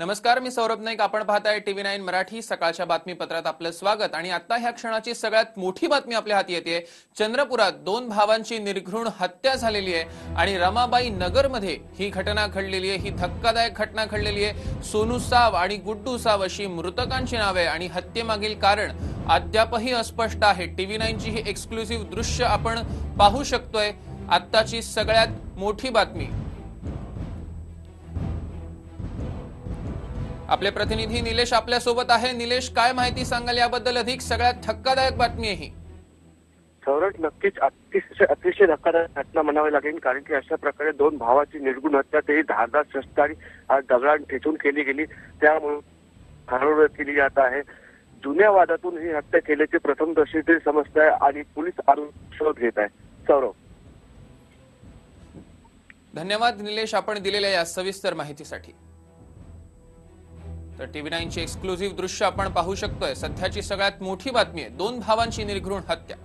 नमस्कार मी सौरभ नाईक. आपण पाहताय टीव्ही नाईन मराठी. सकाळच्या बातमीपत्रात आपलं स्वागत. आणि आता ह्या क्षणाची सगळ्यात मोठी बातमी आपल्या हाती येते. चंद्रपुरात दोन भावांची निर्घृण हत्या झालेली आहे. आणि रमाबाई नगरमध्ये ही घटना घडलेली आहे. ही धक्कादायक घटना घडलेली आहे. सोनू साव आणि गुड्डू साव अशी मृतकांची नावे आणि हत्येमागील कारण अद्यापही अस्पष्ट आहे. टीव्ही नाईनची ही एक्सक्लुझिव्ह दृश्य आपण पाहू शकतोय. आत्ताची सगळ्यात मोठी बातमी. आपले प्रतिनिधी निलेश आपल्यासोबत आहे. निलेश काय माहिती सांगाल याबद्दल अधिक? सगळ्यात धक्कादायक बातमी आहे ही. सौरभ नक्कीच अतिशय अतिशय धक्कादायक घटना म्हणावी लागेल कारण की अशा प्रकारे दोन भावाची निर्गुण हत्या तेही धारदार शस्त्राने आज दगडान ठेचून केली गेली. त्यामुळे हरवळ केली जात आहे. जुन्या वादातून ही हत्या केल्याची प्रथम दर्शनी समजत आहे आणि पोलीस आरोप शोध घेत आहे. सौरभ धन्यवाद निलेश आपण दिलेल्या या सविस्तर माहितीसाठी. तर टीव्ही नाईनची एक्सक्लुझिव्ह दृश्य आपण पाहू शकतोय. सध्याची सगळ्यात मोठी बातमी आहे. दोन भावांची निर्घृण हत्या.